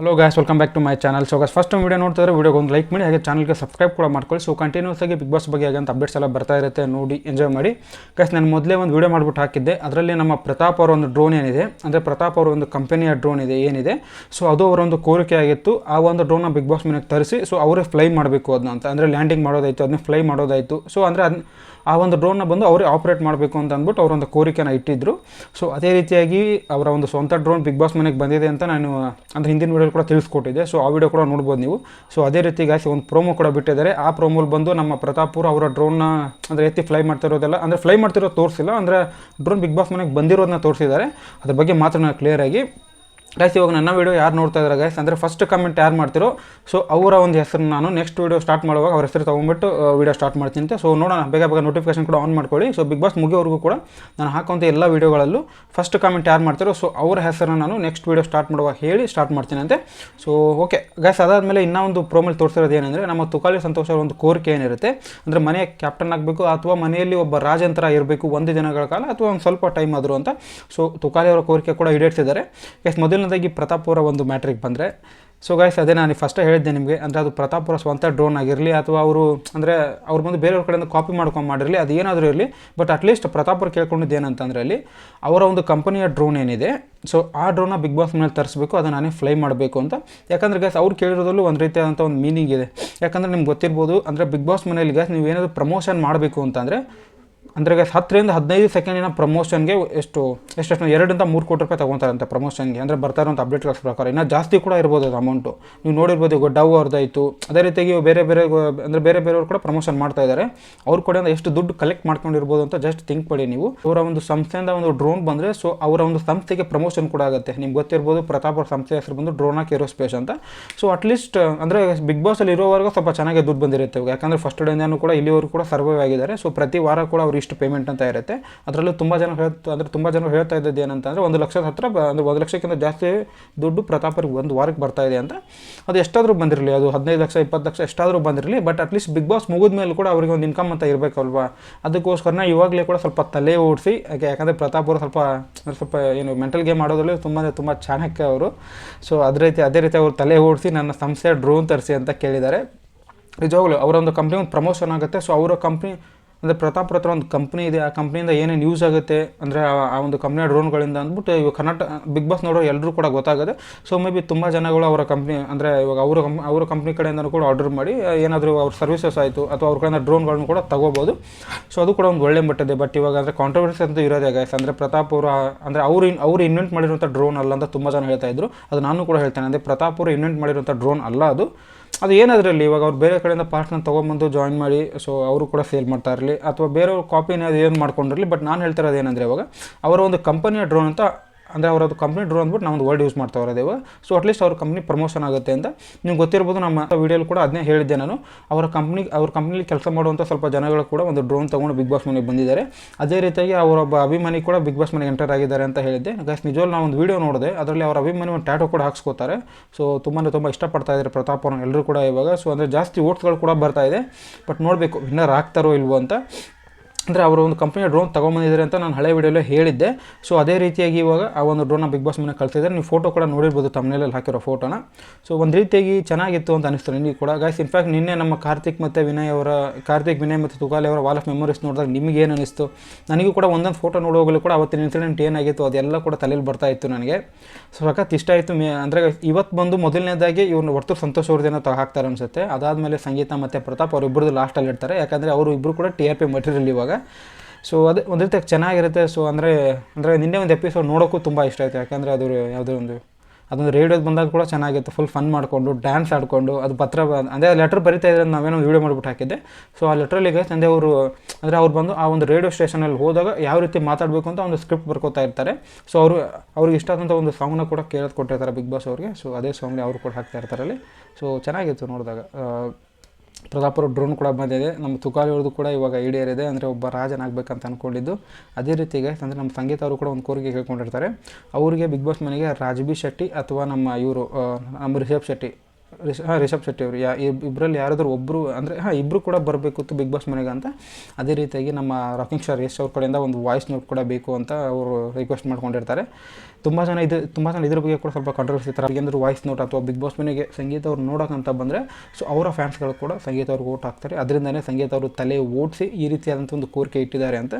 Hello guys welcome back to my channel so guys first video ನೋಡ್ತಿದ್ರೆ ವೀಡಿಯೋಗೆ ಒಂದು like ಮಾಡಿ, ಹಾಗೆ ಚಾನಲ್ಗೆ ಸಬ್ಸ್ಕ್ರೈಬ್ ಕೂಡ ಮಾಡ್ಕೊಳ್ಳಿ. ಸೊ ಕಂಟಿನ್ಯೂಸ್ ಆಗಿ ಬಿಗ್ ಬಾಸ್ ಬಗ್ಗೆ ಅಂತ ಅಪ್ಡೇಟ್ಸ್ ಎಲ್ಲ ಬರ್ತಾ ಇರುತ್ತೆ, ನೋಡಿ ಎಂಜಾಯ್ ಮಾಡಿ. ಗಾಯ್ಸ್ ನಾನು ಮೊದಲೇ ಒಂದು ವೀಡಿಯೋ ಮಾಡ್ಬಿಟ್ಟು ಹಾಕಿದ್ದೆ. ಅದರಲ್ಲಿ ನಮ್ಮ ಪ್ರತಾಪ್ ಅವರ ಒಂದು ಡ್ರೋನ್ ಏನಿದೆ, ಅಂದರೆ ಪ್ರತಾಪ್ ಅವರ ಒಂದು ಕಂಪನಿಯ ಡ್ರೋನ್ ಇದೆ, ಏನಿದೆ. ಸೊ ಅದು ಅವರ ಒಂದು ಕೋರಿಕೆ ಆಗಿತ್ತು. ಆ ಒಂದು ಡ್ರೋನ್ನ ಬಿಗ್ ಬಾಸ್ ಮನೆಗೆ ತರಿಸಿ ಸೊ ಅವರೇ ಫ್ಲೈ ಮಾಡಬೇಕು ಅದನ್ನ ಅಂತ. ಅಂದರೆ ಲ್ಯಾಂಡಿಂಗ್ ಮಾಡೋದಾಯಿತು ಅದನ್ನ ಫ್ಲೈ ಮಾಡೋದಾಯಿತು. ಸೊ ಅಂದರೆ ಅದನ್ನ ಆ ಒಂದು ಡ್ರೋನ್ನ ಬಂದು ಅವರೇ ಆಪ್ರೇಟ್ ಮಾಡಬೇಕು ಅಂತ ಅಂದ್ಬಿಟ್ಟು ಅವರೊಂದು ಕೋರಿಕೆನ ಇಟ್ಟಿದ್ರು. ಸೊ ಅದೇ ರೀತಿಯಾಗಿ ಅವರ ಒಂದು ಸ್ವಂತ ಡ್ರೋನ್ ಬಿಗ್ ಬಾಸ್ ಮನೆಗೆ ಬಂದಿದೆ ಅಂತ ನಾನು, ಅಂದರೆ ಹಿಂದಿನ ವೀಡಿಯೋ ಕೂಡ ತಿಳಿಸ್ಕೊಟ್ಟಿದೆ. ಸೊ ಆ ವಿಡಿಯೋ ಕೂಡ ನೋಡ್ಬೋದು ನೀವು. ಸೊ ಅದೇ ರೀತಿ ಗಾಸಿ ಒಂದು ಪ್ರೋಮೋ ಕೂಡ ಬಿಟ್ಟಿದ್ದಾರೆ. ಆ ಪ್ರೋಮೋಲ್ ಬಂದು ನಮ್ಮ ಪ್ರತಾಪ್ಪುರ ಅವರ ಡ್ರೋನ್ನ ಅಂದರೆ ಎತ್ತಿ ಫ್ಲೈ ಮಾಡ್ತಿರೋದೆಲ್ಲ, ಅಂದರೆ ಫ್ಲೈ ಮಾಡ್ತಿರೋದು ತೋರಿಸಿಲ್ಲ, ಅಂದರೆ ಡ್ರೋನ್ ಬಿಗ್ ಬಾಸ್ ಮನೆಗೆ ಬಂದಿರೋದನ್ನ ತೋರಿಸಿದ್ದಾರೆ. ಅದ್ರ ಬಗ್ಗೆ ಮಾತ್ರ ನಾನು ಕ್ಲಿಯರಾಗಿ ಗೈಸ್ ಇವಾಗ ನನ್ನ ವೀಡಿಯೋ ಯಾರು ನೋಡ್ತಾ ಇದ್ದಾರೆ ಗೈಸ್ ಅಂದರೆ ಫಸ್ಟ್ ಕಮೆಂಟ್ ಯಾರು ಮಾಡ್ತಿರೋ ಸೊ ಅವರ ಒಂದು ಹೆಸರು ನಾನು ನೆಕ್ಸ್ಟ್ ವೀಡಿಯೋ ಸ್ಟಾರ್ಟ್ ಮಾಡುವಾಗ ಅವ್ರ ಹೆಸರು ತೊಗೊಂಬಿಟ್ಟು ವೀಡಿಯೋ ಸ್ಟಾರ್ಟ್ ಮಾಡ್ತೀನಿ ಅಂತ. ಸೊ ನೋಡೋಣ, ಬೇಗ ಬೇಗ ನೋಟಿಫಿಕೇಶನ್ ಕೂಡ ಆನ್ ಮಾಡ್ಕೊಳ್ಳಿ. ಸೊ ಬಿಗ್ ಬಾಸ್ ಮುಗಿಯೋವರೆಗೂ ಕೂಡ ನಾನು ಹಾಕುವಂಥ ಎಲ್ಲ ವೀಡಿಯೋಗಳಲ್ಲೂ ಫಸ್ಟ್ ಕಮೆಂಟ್ ಯಾರು ಮಾಡ್ತಿರೋ ಸೊ ಅವರ ಹೆಸರನ್ನು ನಾನು ನೆಕ್ಸ್ಟ್ ವೀಡಿಯೋ ಸ್ಟಾರ್ಟ್ ಮಾಡುವಾಗ ಹೇಳಿ ಸ್ಟಾರ್ಟ್ ಮಾಡ್ತೀನಿ ಅಂತೆ. ಸೊ ಓಕೆ ಗೈಸ್ ಅದಾದಮೇಲೆ ಇನ್ನೂ ಒಂದು ಪ್ರೋಮಲ್ಲಿ ತೋರಿಸಿರೋದು ಏನಂದರೆ, ನಮ್ಮ ತುಕಾಲಿ ಸಂತೋಷ ಅವರ ಒಂದು ಕೋರಿಕೆ ಏನಿರುತ್ತೆ, ಅಂದರೆ ಮನೆಯ ಕ್ಯಾಪ್ಟನ್ ಆಗಬೇಕು ಅಥವಾ ಮನೆಯಲ್ಲಿ ಒಬ್ಬ ರಾಜಂತರ ಇರಬೇಕು ಒಂದು ದಿನಗಳ ಕಾಲ ಅಥವಾ ಒಂದು ಸ್ವಲ್ಪ ಟೈಮ್ ಆದರೂ ಅಂತ. ಸೊ ತುಕಾಲಿ ಅವರ ಕೋರಿಕೆ ಕೂಡ ಈಡೇರಿಸಿದ್ದಾರೆ. ಗೈಸ್ ಮೊದಲನೇದಾಗಿ ಪ್ರತಾಪುರ ಒಂದು ಮ್ಯಾಟ್ರಿಗೆ ಬಂದರೆ ಸೊ ಗಾಯ್ಸ್ ಅದೇ ನಾನು ಫಸ್ಟೇ ಹೇಳಿದ್ದೆ ನಿಮಗೆ, ಅಂದರೆ ಅದು ಪ್ರತಾಪುರ ಸ್ವಂತ ಡ್ರೋನ್ ಆಗಿರಲಿ, ಅಥವಾ ಅವರು, ಅಂದರೆ ಅವ್ರು ಬಂದು ಬೇರೆಯವ್ರ ಕಡೆಯಿಂದ ಕಾಪಿ ಮಾಡ್ಕೊಂಡು ಮಾಡಿರಲಿ, ಅದು ಏನಾದರೂ ಇರಲಿ ಬಟ್ ಅಟ್ಲೀಸ್ಟ್ ಪ್ರತಾಪುರ ಕೇಳ್ಕೊಂಡಿದ್ದು ಏನಂತಂದರೆ ಅಲ್ಲಿ, ಅವರ ಒಂದು ಕಂಪನಿಯ ಡ್ರೋನ್ ಏನಿದೆ ಸೊ ಆ ಡ್ರೋನ ಬಿಗ್ ಬಾಸ್ ಮೇಲೆ ತರಿಸ್ಬೇಕು, ಅದನ್ನು ನಾನೇ ಫ್ಲೈ ಮಾಡಬೇಕು ಅಂತ. ಯಾಕಂದರೆ ಗ್ಯಾಸ್ ಅವ್ರು ಕೇಳಿರೋದಲ್ಲೂ ಒಂದು ರೀತಿಯಾದಂಥ ಒಂದು ಮೀನಿಂಗ್ ಇದೆ. ಯಾಕಂದರೆ ನಿಮ್ಗೆ ಗೊತ್ತಿರ್ಬೋದು, ಅಂದರೆ ಬಿಗ್ ಬಾಸ್ ಮನೇಲಿ ಗ್ಯಾಸ್ ನೀವು ಏನಾದರೂ ಪ್ರಮೋಷನ್ ಮಾಡಬೇಕು ಅಂತಂದರೆ ಅಂದರೆ ಹತ್ತರಿಂದ ಹದಿನೈದು ಸೆಕೆಂಡಿನ ಪ್ರಮೋಷನ್ಗೆ ಎಷ್ಟು, ಎಷ್ಟೆಷ್ಟು, ಎರಡರಿಂದ ಮೂರು ಕೋಟಿ ರೂಪಾಯಿ ತೊಗೊತಾರಂತೆ ಪ್ರಮೋಷನ್ಗೆ ಅಂದರೆ ಬರ್ತಾ ಇರೋಂಥ ಅಪ್ಡೇಟ್ಗಳ ಪ್ರಕಾರ. ಇನ್ನೂ ಜಾಸ್ತಿ ಕೂಡ ಇರ್ಬೋದು ಅದು ಅಮೌಂಟು ನೀವು ನೋಡಿರ್ಬೋದು ಈಗ ಡವ್ ಅವ್ರದ್ದಾಯಿತು. ಅದೇ ರೀತಿಯಾಗಿ ಬೇರೆ ಬೇರೆ, ಅಂದರೆ ಬೇರೆ ಬೇರೆಯವರು ಕೂಡ ಪ್ರಮೋಷನ್ ಮಾಡ್ತಾ ಇದ್ದಾರೆ ಅವ್ರ ಕಡೆಯಿಂದ ಎಷ್ಟು ದುಡ್ಡು ಕಲೆಕ್ಟ್ ಮಾಡ್ಕೊಂಡಿರ್ಬೋದು ಅಂತ ಜಸ್ಟ್ ಥಿಂಕ್ ಮಾಡಿ ನೀವು. ಅವರ ಒಂದು ಸಂಸ್ಥೆಯಿಂದ ಒಂದು ಡ್ರೋನ್ ಬಂದರೆ ಸೊ ಅವರ ಒಂದು ಸಂಸ್ಥೆಗೆ ಪ್ರಮೋಷನ್ ಕೂಡ ಆಗುತ್ತೆ. ನಿಮ್ಗೆ ಗೊತ್ತಿರ್ಬೋದು ಪ್ರತಾಪ್ ಅವ್ರ ಸಂಸ್ಥೆ ಹೆಸರು ಬಂದು ಡ್ರೋನಾಕ್ ಏರೋಸ್ಪೇಸ್ ಅಂತ. ಸೊ ಅಟ್ಲೀಸ್ಟ್ ಅಂದರೆ ಬಿಗ್ ಬಾಸಲ್ಲಿ ಇರೋವರೆಗೂ ಸ್ವಲ್ಪ ಚೆನ್ನಾಗಿ ದುಡ್ಡು ಬಂದಿರುತ್ತೆ ಯಾಕಂದರೆ ಫಸ್ಟ್ ಡೇನೂ ಕೂಡ ಇಲ್ಲಿವರೆಗೂ ಕೂಡ ಸರ್ವೈವ್ ಆಗಿದ್ದಾರೆ. ಸೊ ಪ್ರತಿ ವಾರ ಕೂಡ ಅವ್ರು ಇಷ್ಟು ಪೇಮೆಂಟ್ ಅಂತ ಇರುತ್ತೆ. ಅದರಲ್ಲೂ ತುಂಬ ಜನ ಹೇಳ್ತಾ ಅಂದರೆ ತುಂಬ ಜನ ಹೇಳ್ತಾ ಇದ್ದದ್ದು ಏನಂತಂದರೆ ಒಂದು ಲಕ್ಷದ ಹತ್ರ ಬ- ಅಂದರೆ ಒಂದು ಲಕ್ಷಕ್ಕಿಂತ ಜಾಸ್ತಿ ದುಡ್ಡು ಪ್ರತಾಪರಿಗೆ ಒಂದು ವಾರಕ್ಕೆ ಬರ್ತಾ ಇದೆ ಅಂತ. ಅದು ಎಷ್ಟಾದರೂ ಬಂದಿರಲಿ, ಅದು ಹದಿನೈದು ಲಕ್ಷ, ಇಪ್ಪತ್ತು ಲಕ್ಷ ಎಷ್ಟಾದರೂ ಬಂದಿರಲಿ but at least Bigg Boss ಮುಗಿದ ಮೇಲೆ ಕೂಡ ಅವರಿಗೆ ಒಂದು ಇನ್ಕಮ್ ಅಂತ ಇರಬೇಕಲ್ವಾ? ಅದಕ್ಕೋಸ್ಕರನೇ ಇವಾಗಲೇ ಕೂಡ ಸ್ವಲ್ಪ ತಲೆ ಓಡಿಸಿ, ಯಾಕೆ ಯಾಕಂದರೆ ಪ್ರತಾಪ್ ಅವರು ಸ್ವಲ್ಪ ಸ್ವಲ್ಪ ಏನು ಮೆಂಟಲ್ ಗೇಮ್ ಆಡೋದ್ರಲ್ಲಿ ತುಂಬ ತುಂಬ ಚಾಣಕ್ಯ ಅವರು. ಸೊ ಅದೇ ರೀತಿ ಅದೇ ರೀತಿ ಅವರು ತಲೆ ಓಡಿಸಿ ನನ್ನ ಸಂಸ್ಥೆ ಡ್ರೋನ್ ತರಿಸಿ ಅಂತ ಕೇಳಿದ್ದಾರೆ. ನಿಜವಾಗ್ಲೂ ಅವರೊಂದು ಕಂಪ್ನಿ ಒಂದು ಪ್ರಮೋಷನ್ ಆಗುತ್ತೆ. ಸೊ ಅವರ ಕಂಪ್ನಿ ಅಂದರೆ ಪ್ರತಾಪ್ ಹತ್ರ ಒಂದು ಕಂಪ್ನಿ ಇದೆ. ಆ ಕಂಪ್ನಿಯಿಂದ ಏನೇನು ಯೂಸ್ ಆಗುತ್ತೆ, ಅಂದರೆ ಆ- ಒಂದು ಕಂಪ್ನಿಯ ಡ್ರೋನ್ಗಳಿಂದ ಅಂದ್ಬಿಟ್ಟು ಇವಾಗ ಕರ್ನಾಟಕ ಬಿಗ್ ಬಾಸ್ ನೋಡೋ ಎಲ್ಲರೂ ಕೂಡ ಗೊತ್ತಾಗುತ್ತೆ ಸೊ ಮೇ ಬಿ ತುಂಬ ಜನಗಳು ಅವರ ಕಂಪ್ನಿ ಅಂದರೆ ಇವಾಗ ಅವರ ಅವರ ಕಂಪ್ನಿ ಕಡೆಯಿಂದನೂ ಕೂಡ ಆರ್ಡರ್ ಮಾಡಿ ಏನಾದರೂ ಅವ್ರ ಸರ್ವಿಸಸ್ ಆಯಿತು, ಅಥವಾ ಅವ್ರ ಕಡೆಯಿಂದ ಡ್ರೋನ್ಗಳನ್ನು ಕೂಡ ತಗೋಬೋದು. ಸೊ ಅದು ಕೂಡ ಒಂದು ಒಳ್ಳೆ ಮಟ್ಟದೆ ಬಟ್ ಇವಾಗ ಅಂದರೆ ಕಾಂಟ್ರವರ್ಸಿ ಅಂತ ಇರೋದೇ ಗೈಸ್ ಅಂದರೆ ಪ್ರತಾಪ್ ಅವರು ಅಂದರೆ ಅವರು ಅವ್ರು ಇನ್ವೆಂಟ್ ಮಾಡಿರುವಂಥ ಡ್ರೋನ್ ಅಲ್ಲ ಅಂತ ತುಂಬ ಜನ ಹೇಳ್ತಾ ಇದ್ರು. ಅದು ನಾನು ಕೂಡ ಹೇಳ್ತೇನೆ. ಅಂದರೆ ಪ್ರತಾಪ್ ಅವರು ಇನ್ವೆಂಟ್ ಮಾಡಿರುವಂಥ ಡ್ರೋನ್ ಅಲ್ಲ ಅದು. ಅದು ಏನಾದ್ರಲ್ಲಿ? ಇವಾಗ ಅವ್ರು ಬೇರೆ ಕಡೆಯಿಂದ ಪಾರ್ಟ್ನ ತೊಗೊಂಬಂದು ಜಾಯಿನ್ ಮಾಡಿ ಸೊ ಅವರು ಕೂಡ ಸೇಲ್ ಮಾಡ್ತಾ ಇರಲಿ. ಅಥವಾ ಬೇರೆಯವ್ರ ಕಾಪಿನ ಅದು ಏನು ಮಾಡ್ಕೊಂಡಿರಲಿ? ಬಟ್ ನಾನು ಹೇಳ್ತಿರೋದು ಏನಂದರೆ ಇವಾಗ, ಅವರ ಒಂದು ಕಂಪನಿಯ ಡ್ರೋನ್ ಅಂತ ಅಂದರೆ ಅವರದ್ದು ಕಂಪ್ನಿ ಡ್ರೋನ್ ಅಂದ್ಬಿಟ್ಟು ನಾವು ಒಂದು ವರ್ಡ್ ಯೂಸ್ ಮಾಡ್ತಾ ಇರೋದು ಇವಾಗ ಸೊ ಅಟ್ಲೀಸ್ಟ್ ಅವ್ರ ಕಂಪ್ನಿ ಪ್ರಮೋಷನ್ ಆಗುತ್ತೆ ಅಂತ. ನೀವು ಗೊತ್ತಿರ್ಬೋದು ನಮ್ಮ ವೀಡಿಯೋಲಿ ಕೂಡ ಅದನ್ನೇ ಹೇಳಿದ್ದೆ ನಾನು. ಅವರ ಕಂಪ್ನಿ ಅವ್ರ ಕಂಪ್ನಿಲಿ ಕೆಲಸ ಮಾಡುವಂಥ ಸ್ವಲ್ಪ ಜನಗಳು ಕೂಡ ಒಂದು ಡ್ರೋನ್ ತೊಗೊಂಡು ಬಿಗ್ ಬಾಸ್ ಮನೆಗೆ ಬಂದಿದ್ದಾರೆ. ಅದೇ ರೀತಿಯಾಗಿ ಅವರೊಬ್ಬ ಅಭಿಮಾನಿ ಕೂಡ ಬಿಗ್ ಬಾಸ್ ಮನೆಗೆ ಎಂಟರ್ ಆಗಿದ್ದಾರೆ ಅಂತ ಹೇಳಿದ್ದೆ. ಗೈಸ್ ನಿಜವಾಗ್ಲೂ ನಾವು ಒಂದು ವೀಡಿಯೋ ನೋಡಿದೆ. ಅದರಲ್ಲಿ ಅವರ ಅಭಿಮಾನಿ ಒಂದು ಟ್ಯಾಟೋ ಕೂಡ ಹಾಕ್ಸ್ಕೋತಾರೆ. ಸೊ ತುಂಬಾ ತುಂಬ ಇಷ್ಟಪಡ್ತಾ ಇದ್ದಾರೆ ಪ್ರತಾಪ್ ಅವ್ರನ್ನ ಎಲ್ಲರೂ ಕೂಡ ಇವಾಗ. ಸೊ ಅಂದರೆ ಜಾಸ್ತಿ ಓಟ್ಸ್ಗಳು ಕೂಡ ಬರ್ತಾ ಇದೆ. ಬಟ್ ನೋಡಬೇಕು ವಿನ್ನರ್ ಆಗ್ತಾರೋ ಇಲ್ವೋ ಅಂತ. ಅಂದರೆ ಅವರು ಒಂದು ಕಂಪ್ನಿಯ ಡ್ರೋನ್ ತೊಗೊಂಬಂದಿದ್ದಾರೆ ಅಂತ ನಾನು ಹಳೆ ವಿಡಿಯೋಲ್ಲೇ ಹೇಳಿದ್ದೆ. ಸೊ ಅದೇ ರೀತಿಯಾಗಿ ಇವಾಗ ಆ ಒಂದು ಡ್ರೋನ್ನ ಬಿಗ್ ಬಾಸ್ ಮನೆ ಕಳ್ತಿದ್ದಾರೆ ನೀವು ಫೋಟೋ ಕೂಡ ನೋಡಿರ್ಬೋದು ತಮ್ಮನೇಲಲ್ಲಿ ಹಾಕಿರೋ ಫೋಟೋನ ಸೊ ಒಂದು ರೀತಿಯಾಗಿ ಚೆನ್ನಾಗಿತ್ತು ಅಂತ ಅನಿಸ್ತು ನೀವು ಕೂಡ. ಗಾಯ್ಸ್ ಇನ್ಫ್ಯಾಕ್ಟ್ ನಿನ್ನೆ ನಮ್ಮ ಕಾರ್ತಿಕ್ ಮತ್ತು ವಿನಯ್ ಅವರ, ಕಾರ್ತಿಕ್, ವಿನಯ್ ಮತ್ತು ತುಗಾಲಿ ಅವರ ವಾಲ್ ಆಫ್ ಮೆಮೊರೀಸ್ ನೋಡಿದಾಗ ನಿಮಗೆ ಏನು ಅನಿಸ್ತು? ನನಗೂ ಕೂಡ ಒಂದೊಂದು ಫೋಟೋ ನೋಡುವಾಗಲೂ ಕೂಡ ಅವತ್ತಿನ ಇನ್ಸಿಡೆಂಟ್ ಏನಾಗಿತ್ತು, ಅದೆಲ್ಲ ಕೂಡ ತಲೆಯಲ್ಲಿ ಬರ್ತಾ ಇತ್ತು ನನಗೆ. ಸೊ ಸಖತ್ ಇಷ್ಟ ಆಯಿತು. ಮೇ, ಅಂದರೆ ಇವತ್ತು ಬಂದು ಮೊದಲನೇದಾಗಿ ಇವ್ರನ್ನ ಹೊರತು ಸಂತೋಷ ಅವ್ರದ್ದೇನೋ ಹಾಕ್ತಾರೆ ಅನಿಸುತ್ತೆ. ಅದಾದಮೇಲೆ ಸಂಗೀತ ಮತ್ತು ಪ್ರತಾಪ್ ಅವರಿಬ್ಬರದ್ದು ಲಾಸ್ಟಲ್ಲಿ ಇರ್ತಾರೆ ಯಾಕಂದರೆ ಅವರು ಇಬ್ಬರು ಕೂಡ ಟಿ ಆರ್ ಪಿ ಮಟೀರಿಯಲ್ ಇವಾಗ ಸೊ ಅದೇ ಒಂದು ರೀತಿ ಚೆನ್ನಾಗಿರುತ್ತೆ. ಸೊ ಅಂದರೆ ಅಂದರೆ ನಿನ್ನೆ ಒಂದು ಎಪಿಸೋಡ್ ನೋಡೋಕ್ಕೂ ತುಂಬ ಇಷ್ಟ ಆಯಿತು. ಯಾಕಂದರೆ ಅದು ಯಾವುದೋ ಒಂದು, ಅದೊಂದು ರೇಡಿಯೋದು ಬಂದಾಗ ಕೂಡ ಚೆನ್ನಾಗಿತ್ತು. ಫುಲ್ ಫನ್ ಮಾಡಿಕೊಂಡು ಡ್ಯಾನ್ಸ್ ಆಡಿಕೊಂಡು, ಅದು ಪತ್ರ ಅಂದರೆ ಲೆಟ್ರ್ ಬರಿತಾ ಇದ್ರೆ ನಾವೇನೋ ವೀಡಿಯೋ ಮಾಡಿಬಿಟ್ಟು ಹಾಕಿದ್ದೆ. ಸೊ ಆ ಲೆಟ್ರಲ್ಲಿ ತಂದೆ ಅವರು, ಅಂದರೆ ಅವ್ರು ಬಂದು ಆ ಒಂದು ರೇಡಿಯೋ ಸ್ಟೇಷನಲ್ಲಿ ಹೋದಾಗ ಯಾವ ರೀತಿ ಮಾತಾಡಬೇಕು ಅಂತ ಒಂದು ಸ್ಕ್ರಿಪ್ಟ್ ಬರ್ಕೋತಾ ಇರ್ತಾರೆ. ಸೊ ಅವರು, ಅವ್ರಿಗೆ ಇಷ್ಟ ಆದಂಥ ಒಂದು ಸಾಂಗ್ನ ಕೂಡ ಕೇಳೋದು ಕೊಟ್ಟಿರ್ತಾರೆ ಬಿಗ್ ಬಾಸ್ ಅವ್ರಿಗೆ. ಸೊ ಅದೇ ಸಾಂಗ್ನ ಅವರು ಕೂಡ ಹಾಕ್ತಾ ಇರ್ತಾರೆ ಅಲ್ಲಿ. ಸೊ ಚೆನ್ನಾಗಿತ್ತು ನೋಡಿದಾಗ. ಪ್ರತಾಪುರ ಡ್ರೋನ್ ಕೂಡ ಬಂದಿದೆ. ನಮ್ಮ ತುಕಾಲಿ ಅವ್ರದ್ದು ಕೂಡ ಇವಾಗ ಈಡೇರಿದೆ ಅಂದರೆ ಒಬ್ಬ ರಾಜನಾಗಬೇಕಂತ ಅಂದ್ಕೊಂಡಿದ್ದು ಅದೇ ರೀತಿಗೆ, ಅಂದರೆ ನಮ್ಮ ಸಂಗೀತ ಅವರು ಕೂಡ ಒಂದು ಕೋರಿಕೆ ಕೇಳ್ಕೊಂಡಿರ್ತಾರೆ ಅವರಿಗೆ ಬಿಗ್ ಬಾಸ್ ಮನೆಗೆ ರಾಜ್ಬಿ ಶೆಟ್ಟಿ ಅಥವಾ ನಮ್ಮ ಇವರು ನಮ್ಮ ರಿಷಬ್ ಶೆಟ್ಟಿ, ರಿಷ, ಹಾಂ, ರಿಷಬ್ ಶೆಟ್ಟಿ ಅವರು. ಯಾ ಇಬ್ಬರಲ್ಲಿ ಯಾರಾದರೂ ಒಬ್ಬರು ಅಂದರೆ ಹಾಂ ಇಬ್ಬರು ಕೂಡ ಬರಬೇಕಿತ್ತು ಬಿಗ್ ಬಾಸ್ ಮನೆಗೆ ಅಂತ. ಅದೇ ರೀತಿಯಾಗಿ ನಮ್ಮ ರಾಕಿಂಗ್ ಸ್ಟಾರ್ ಯಶ್ ಅವ್ರ ಕಡೆಯಿಂದ ಒಂದು ವಾಯ್ಸ್ ನೋಟ್ ಕೂಡ ಬೇಕು ಅಂತ ಅವರು ರಿಕ್ವೆಸ್ಟ್ ಮಾಡ್ಕೊಂಡಿರ್ತಾರೆ. ತುಂಬ ಜನ ಇದು ತುಂಬ ಜನ ಇದ್ರ ಬಗ್ಗೆ ಕೂಡ ಸ್ವಲ್ಪ ಕಾಂಟ್ರವರ್ಸಿ ಥರ ಏನಾದ್ರು ವಾಯ್ಸ್ ನೋಟ್ ಅಥವಾ ಬಿಗ್ ಬಾಸ್ ಮನೆಗೆ ಸಂಗೀತ ಅವ್ರು ನೋಡೋಕ್ಕಂತ ಬಂದರೆ ಸೊ ಅವರ ಫ್ಯಾನ್ಸ್ಗಳು ಕೂಡ ಸಂಗೀತ ಅವ್ರಿಗೆ ಓಟ್ ಹಾಕ್ತಾರೆ. ಅದರಿಂದನೇ ಸಂಗೀತ ಅವರು ತಲೆ ಓಡಿಸಿ ಈ ರೀತಿಯಾದಂಥ ಒಂದು ಕೋರಿಕೆ ಇಟ್ಟಿದ್ದಾರೆ ಅಂತ.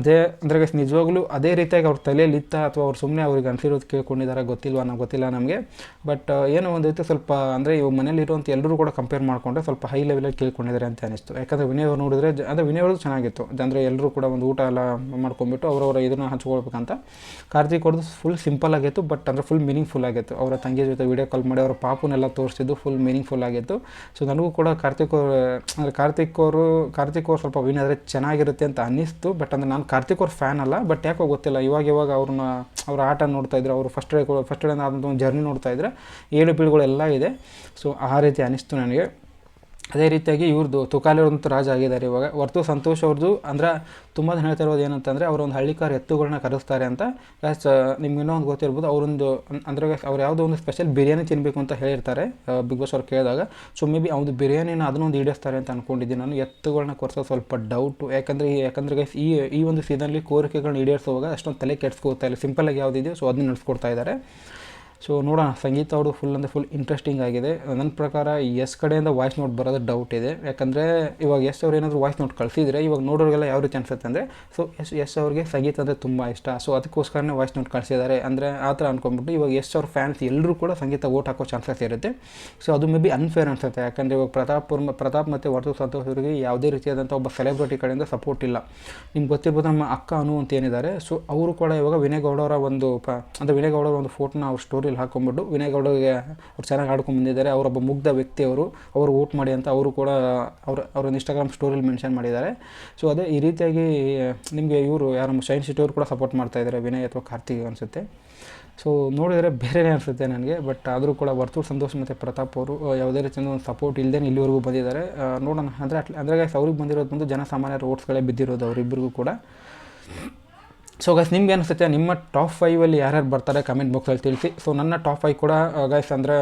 ಅದೇ ಅಂದರೆ ನಿಜವಾಗ್ಲೂ ಅದೇ ರೀತಿಯಾಗಿ ಅವ್ರ ತಲೆಯಲ್ಲಿ ಇತ್ತ ಅಥವಾ ಅವ್ರು ಸುಮ್ಮನೆ ಅವ್ರಿಗೆ ಅನ್ಸಿರೋದು ಕೇಳ್ಕೊಂಡಿದ್ದಾರೆ ಗೊತ್ತಿಲ್ವಾ? ನಾವು ಗೊತ್ತಿಲ್ಲ ನಮಗೆ. ಬಟ್ ಏನೋ ಒಂದು ರೀತಿ ಸ್ವಲ್ಪ ಅಂದರೆ ಇವಾಗ ಮನೇಲಿ ಇರುವಂಥ ಎಲ್ಲರೂ ಕೂಡ ಕಂಪೇರ್ ಮಾಡಿಕೊಂಡ್ರೆ ಸ್ವಲ್ಪ ಹೈ ಲೆವೆಲಲ್ಲಿ ಕೇಳ್ಕೊಂಡಿದ್ದಾರೆ ಅಂತ ಅನಿಸ್ತು. ಯಾಕಂದರೆ ವಿನಯ್ ಅವ್ರು ನೋಡಿದ್ರೆ ಅಂದರೆ ವಿನಯ್ ಅವ್ರದ್ದು ಚೆನ್ನಾಗಿತ್ತು. ಅಂದರೆ ಎಲ್ಲರೂ ಕೂಡ ಒಂದು ಊಟ ಎಲ್ಲ ಮಾಡ್ಕೊಂಡ್ಬಿಟ್ಟು ಅವರವರ ಇದನ್ನು ಹಂಚ್ಕೊಳ್ಬೇಕಂತ. ಕಾರ್ತಿಕ್ ಅವ್ರದ್ದು ಫುಲ್ ಸಿಂಪಲ್ ಆಗಿತ್ತು ಬಟ್ ಅಂದರೆ ಫುಲ್ ಮೀನಿಂಗ್ಫುಲ್ ಆಗಿತ್ತು ಅವರ ತಂಗಿ ಜೊತೆ ವಿಡಿಯೋ ಕಾಲ್ ಮಾಡಿ ಅವರ ಪಾಪುನೆಲ್ಲ ತೋರಿಸಿದ್ದು ಫುಲ್ ಮೀನಿಂಗ್ಫುಲ್ ಆಗಿತ್ತು ಸೊ ನನಗೂ ಕೂಡ ಕಾರ್ತಿಕ್ ಅವರು, ಅಂದರೆ ಕಾರ್ತಿಕ್ ಅವರು ಕಾರ್ತಿಕ್ ಅವರು ಸ್ವಲ್ಪ ವಿನ್ ಆದರೆ ಚೆನ್ನಾಗಿರುತ್ತೆ ಅಂತ ಅನ್ನಿಸ್ತು. ಬಟ್ ಅಂದರೆ ನಾನು ಕಾರ್ತಿಕ್ ಅವ್ರ ಫ್ಯಾನ್ ಅಲ್ಲ ಬಟ್ ಯಾಕೋ ಗೊತ್ತಿಲ್ಲ. ಇವಾಗ ಇವಾಗ ಅವ್ರನ್ನ, ಅವ್ರ ಆಟ ನೋಡ್ತಾ ಇದ್ರೆ, ಅವರು ಫಸ್ಟ್ ಡೇ ಫಸ್ಟ್ ಡೇ ಆದಂಥ ಒಂದು ಜರ್ನಿ ನೋಡ್ತಾ ಇದ್ರೆ. ಏಳು ಬೀಳುಗಳೆಲ್ಲ ಇದೆ. ಸೊ ಆ ರೀತಿ ಅನಿಸ್ತು ನನಗೆ. ಅದೇ ರೀತಿಯಾಗಿ ಇವ್ರದ್ದು ತುಕಾಲಿಯವ್ರಂತೂ ರಾಜ ಆಗಿದ್ದಾರೆ ಇವಾಗ. ಹೊರ್ತು ಸಂತೋಷ್ ಅವ್ರದ್ದು ಅಂದ್ರೆ ತುಂಬ ಜನ ಹೇಳ್ತಾ ಇರೋದು ಏನಂತಂದರೆ ಅವರೊಂದು ಹಳ್ಳಿಕಾರ ಎತ್ತುಗಳನ್ನ ಕರೆಸ್ತಾರೆ ಅಂತ. ಗ್ಯಾಸ್ ನಿಮ್ಗೆ ಇನ್ನೊಂದು ಗೊತ್ತಿರ್ಬೋದು, ಅವರೊಂದು ಅಂದರೆ ಅವ್ರು ಯಾವುದೋ ಒಂದು ಸ್ಪೆಷಲ್ ಬಿರಿಯಾನಿ ತಿನ್ನಬೇಕು ಅಂತ ಹೇಳಿರ್ತಾರೆ ಬಿಗ್ ಬಾಸ್ ಅವ್ರು ಕೇಳಿದಾಗ. ಸೊ ಮೇ ಬಿ ಅವ್ದು ಬಿರಿಯಾನಿನ ಅದನ್ನೊಂದು ಈಡೇರಿಸ್ತಾರೆ ಅಂತ ಅಂದ್ಕೊಂಡಿದ್ದೀನಿ ನಾನು. ಎತ್ತುಗಳನ್ನ ಕೊರ್ಸೋದು ಸ್ವಲ್ಪ ಡೌಟು ಯಾಕಂದರೆ ಯಾಕಂದರೆ ಗೈಸ್ ಈ ಈ ಒಂದು ಸೀಸನ್ಲಿ ಕೋರಿಕೆಗಳನ್ನ ಈಡೇರಿಸುವಾಗ ಅಷ್ಟೊಂದು ತಲೆ ಕೆಡ್ಸ್ಕೋತಾ ಇಲ್ಲ. ಸಿಂಪಲಾಗಿ ಯಾವುದಿದೆಯೋ ಸೊ ಅದನ್ನ ನಡೆಸ್ಕೊಡ್ತಾ ಇದ್ದಾರೆ. ಸೊ ನೋಡೋಣ. ಸಂಗೀತ ಅವರು ಫುಲ್ ಅಂದರೆ ಫುಲ್ ಇಂಟ್ರೆಸ್ಟಿಂಗ್ ಆಗಿದೆ. ನನ್ನ ಪ್ರಕಾರ ಎಸ್ ಕಡೆಯಿಂದ ವಾಯ್ಸ್ ನೋಟ್ ಬರೋದು ಡೌಟ್ ಇದೆ. ಯಾಕಂದರೆ ಇವಾಗ ಎಸ್ ಅವ್ರು ಏನಾದರೂ ವಾಯ್ಸ್ ನೋಟ್ ಕಳಿಸಿದ್ರೆ ಇವಾಗ ನೋಡೋರಿಗೆಲ್ಲ ಯಾವ ರೀತಿ ಅನ್ಸುತ್ತೆ ಅಂದರೆ ಸೊ ಎಸ್ ಎಸ್ ಅವ್ರಿಗೆ ಸಂಗೀತ ಅಂದರೆ ತುಂಬ ಇಷ್ಟ. ಸೊ ಅದಕ್ಕೋಸ್ಕರನೇ ವಾಯ್ಸ್ ನೋಟ್ ಕಳಿಸಿದ್ದಾರೆ. ಅಂದರೆ ಆ ಥರ ಅಂದ್ಕೊಂಡ್ಬಿಟ್ಟು ಇವಾಗ ಎಸ್ ಅವ್ರ ಫ್ಯಾನ್ಸ್ ಎಲ್ಲರೂ ಕೂಡ ಸಂಗೀತ ಓಟ್ ಹಾಕೋ ಚಾನ್ಸಸ್ ಇರುತ್ತೆ. ಸೊ ಅದು ಮೇ ಬಿ ಅನ್ಫೇರ್ ಅನ್ಸುತ್ತೆ. ಯಾಕಂದರೆ ಇವಾಗ ಪ್ರತಾಪ್ ಅವ್ರ ಪ್ರತಾಪ್ ಮತ್ತು ವರ್ತು ಸಂತೋಷ್ ಅವರಿಗೆ ಯಾವುದೇ ರೀತಿಯಾದಂಥ ಒಬ್ಬ ಸೆಲೆಬ್ರಿಟಿ ಕಡೆಯಿಂದ ಸಪೋರ್ಟ್ ಇಲ್ಲ. ನಿಮ್ಗೆ ಗೊತ್ತಿರ್ಬೋದು ನಮ್ಮ ಅಕ್ಕ ಅನು ಅಂತ ಏನಿದ್ದಾರೆ. ಸೊ ಅವರು ಕೂಡ ಇವಾಗ ವಿನಯ್ ಗೌಡ ಅವರ ಒಂದು ಪ, ಅಂದರೆ ವಿನಯ್ ಗೌಡ ಅವರ ಒಂದು ಫೋಟೋನ ಅವ್ರ ಸ್ಟೋರಿಲಿ ಹಾಕೊಂಡ್ಬಿಟ್ಟು ವಿನಯ್ ಗೌಡಗೆ ಅವ್ರು ಚೆನ್ನಾಗಿ ಆಡ್ಕೊಂಡು ಬಂದಿದ್ದಾರೆ. ಅವರೊಬ್ಬ ಮುಗ್ಧ ವ್ಯಕ್ತಿ ಅವರು ಅವರು ವೋಟ್ ಮಾಡಿ ಅಂತ ಅವರು ಕೂಡ ಅವ್ರ ಅವ್ರೊಂದು ಇನ್ಸ್ಟಾಗ್ರಾಮ್ ಸ್ಟೋರಿಲಿ ಮೆನ್ಷನ್ ಮಾಡಿದ್ದಾರೆ. ಸೊ ಅದೇ ಈ ರೀತಿಯಾಗಿ, ನಿಮಗೆ ಇವರು ಯಾರು ನಮ್ಮ ಶೈನ್ ಸಿಟಿ ಕೂಡ ಸಪೋರ್ಟ್ ಮಾಡ್ತಾ ಇದ್ದಾರೆ, ವಿನಯ್ ಅಥವಾ ಕಾರ್ತಿಕ್ ಅನಿಸುತ್ತೆ. ಸೊ ನೋಡಿದರೆ ಬೇರೆನೇ ಅನಿಸುತ್ತೆ ನನಗೆ ಬಟ್ ಆದರೂ ಕೂಡ ವರ್ತೂರ್ ಸಂತೋಷ್ ಮತ್ತು ಪ್ರತಾಪ್ ಅವರು ಯಾವುದೇ ರೀತಿಯಿಂದ ಒಂದು ಸಪೋರ್ಟ್ ಇಲ್ಲದೇ ಇಲ್ಲಿವರೆಗೂ ಬಂದಿದ್ದಾರೆ. ನೋಡೋಣ. ಅಂದರೆ ಅಟ್ಲ, ಅಂದರೆ ಅವ್ರಿಗೆ ಬಂದಿರೋದು ಬಂದು ಜನಸಾಮಾನ್ಯರ ಓಟ್ಸ್ಗಳೇ ಬಿದ್ದಿರೋದು ಅವರಿಬ್ಬರಿಗೂ ಕೂಡ. ಸೊ ಗೈಸ್ ನಿಮ್ಗೆ ಅನಿಸುತ್ತೆ ನಿಮ್ಮ ಟಾಪ್ ಫೈವಲ್ಲಿ ಯಾರ್ಯಾರು ಬರ್ತಾರೆ ಕಮೆಂಟ್ ಬಾಕ್ಸಲ್ಲಿ ತಿಳಿಸಿ. ಸೊ ನನ್ನ ಟಾಪ್ ಫೈವ್ ಕೂಡ ಗೈಸ್ ಅಂದರೆ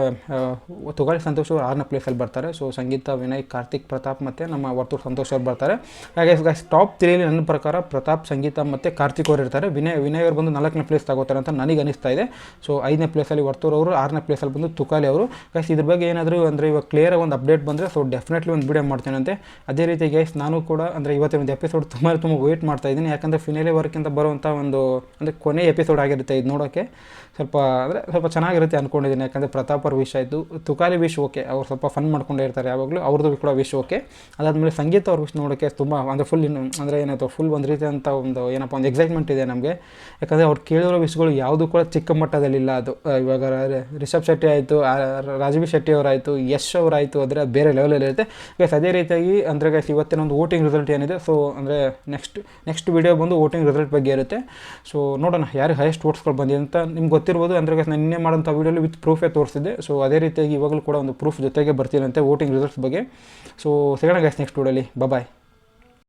ತುಗಾಳಿ ಸಂತೋಷ್ ಅವರು ಆರನೇ ಪ್ಲೇಸಲ್ಲಿ ಬರ್ತಾರೆ. ಸೊ ಸಂಗೀತ, ವಿನಯ್, ಕಾರ್ತಿಕ್, ಪ್ರತಾಪ್ ಮತ್ತು ನಮ್ಮ ವರ್ತೂರ್ ಸಂತೋಷ್ ಅವರು ಬರ್ತಾರೆ. ಹಾಗೆ ಗೈಸ್ ಟಾಪ್ ತ್ರೀಯಲ್ಲಿ ನನ್ನ ಪ್ರಕಾರ ಪ್ರತಾಪ್, ಸಂಗೀತ ಮತ್ತು ಕಾರ್ತಿಕ್ ಅವರು ಇರ್ತಾರೆ. ವಿನಯ್ ವಿನಯ್ ಅವರು ಬಂದು ನಾಲ್ಕನೇ ಪ್ಲೇಸ್ ತಗೋತಾರೆ ಅಂತ ನನಗೆ ಅನಿಸ್ತಾ ಇದೆ. ಸೊ ಐದನೇ ಪ್ಲೇಸಲ್ಲಿ ವರ್ತೂರ್ ಅವರು, ಆರನೇ ಪ್ಲೇಸಲ್ಲಿ ಬಂದು ತುಕಾಲಿ ಅವರು. ಗೈಸ್ ಇದ್ರ ಬಗ್ಗೆ ಏನಾದರೂ ಅಂದರೆ ಇವಾಗ ಕ್ಲಿಯರಾಗಿ ಒಂದು ಅಪ್ಡೇಟ್ ಬಂದರೆ ಸೊ ಡೆಫಿನೆಟ್ಲಿ ಒಂದು ವಿಡಿಯೋ ಮಾಡ್ತೇನಂತೆ ಅದೇ ರೀತಿ ಗೈಸ್ ನಾನು ಕೂಡ ಅಂದರೆ ಇವತ್ತಿನ ಒಂದು ಎಪಿಸೋಡ್ ತುಂಬ ತುಂಬ ವೇಟ್ ಮಾಡ್ತಾ ಇದ್ದೀನಿ. ಯಾಕಂದರೆ ಫಿನಾಲೆ ವರ್ಕಿಂದ ಬರುವಂಥ ಒಂದು, ಅಂದರೆ ಕೊನೆ ಎಪಿಸೋಡ್ ಆಗಿರುತ್ತೆ ಇದು ನೋಡೋಕ್ಕೆ ಸ್ವಲ್ಪ, ಅಂದರೆ ಸ್ವಲ್ಪ ಚೆನ್ನಾಗಿರುತ್ತೆ ಅಂದ್ಕೊಂಡಿದ್ದೀನಿ ಯಾಕಂದರೆ ಪ್ರತಾಪ್ ಅವ್ರ ವಿಷ್ ಆಯಿತು ತುಕಾಲಿ ವಿಶ್ ಓಕೆ ಅವ್ರು ಸ್ವಲ್ಪ ಫನ್ ಮಾಡ್ಕೊಂಡೇ ಇರ್ತಾರೆ ಯಾವಾಗಲೂ. ಅವ್ರದ್ದು ಕೂಡ ವಿಶ್ ಓಕೆ ಅದಾದಮೇಲೆ ಸಂಗೀತ ಅವ್ರ ವಿಶ್ ನೋಡೋಕ್ಕೆ ತುಂಬ, ಅಂದರೆ ಫುಲ್ ಇನ್ನು, ಅಂದರೆ ಏನಾಯ್ತು ಫುಲ್ ಒಂದು ರೀತಿಯಂಥ ಒಂದು ಏನಪ್ಪ, ಒಂದು ಎಕ್ಸೈಟ್ಮೆಂಟ್ ಇದೆ ನಮಗೆ. ಯಾಕಂದರೆ ಅವ್ರು ಕೇಳಿರೋ ವಿಷ್ಗಳು ಯಾವುದು ಕೂಡ ಚಿಕ್ಕ ಮಟ್ಟದಲ್ಲಿಲ್ಲ ಅದು. ಇವಾಗ ರಿಷಬ್ ಶೆಟ್ಟಿ ಆಯಿತು ರಾಜವಿ ಶೆಟ್ಟಿ ಅವರಾಯಿತು, ಯಶ್ ಅವರಾಯಿತು, ಅಂದರೆ ಬೇರೆ ಲೆವೆಲಲ್ಲಿ ಇರುತ್ತೆ. ಗೈಸ್ ಅದೇ ರೀತಿಯಾಗಿ, ಅಂದರೆ ಗೈಸ್ ಇವತ್ತಿನ ಒಂದು ವೋಟಿಂಗ್ ರಿಸಲ್ಟ್ ಏನಿದೆ ಸೊ ಅಂದರೆ ನೆಕ್ಸ್ಟ್ ನೆಕ್ಸ್ಟ್ ವಿಡಿಯೋ ಬಂದು ವೋಟಿಂಗ್ ರಿಸಲ್ಟ್ ಬಗ್ಗೆ ಇರುತ್ತೆ. ಸೊ ನೋಡೋಣ ಯಾರು ಹೈಯೆಸ್ಟ್ ವೋಟ್ಸ್ಗಳು ಬಂದಿದೆ ಅಂತ ನಿಮ್ಗೆ ಗೊತ್ತಿರ್ಬೋದು. ಅಂದ್ರೆ ನಾನು ನಿನ್ನೆ ಮಾಡೋಂಥ ವೀಡಿಯೋಲಿ ವಿತ್ ಪ್ರೂಫೇ ತೋರಿಸಿದ್ದೆ. ಸೊ ಅದೇ ರೀತಿಯಾಗಿ ಇವಾಗಲೂ ಕೂಡ ಒಂದು ಪ್ರೂಫ್ ಜೊತೆಗೆ ಬರ್ತೀನಂತೆ ವೋಟಿಂಗ್ ರಿಸಲ್ಟ್ಸ್ ಬಗ್ಗೆ. ಸೊ ಸಿಗೋಣ ಗೈಸ್ ನೆಕ್ಸ್ಟ್ ವಿಡಿಯೋಲಿ ಬಾಯ್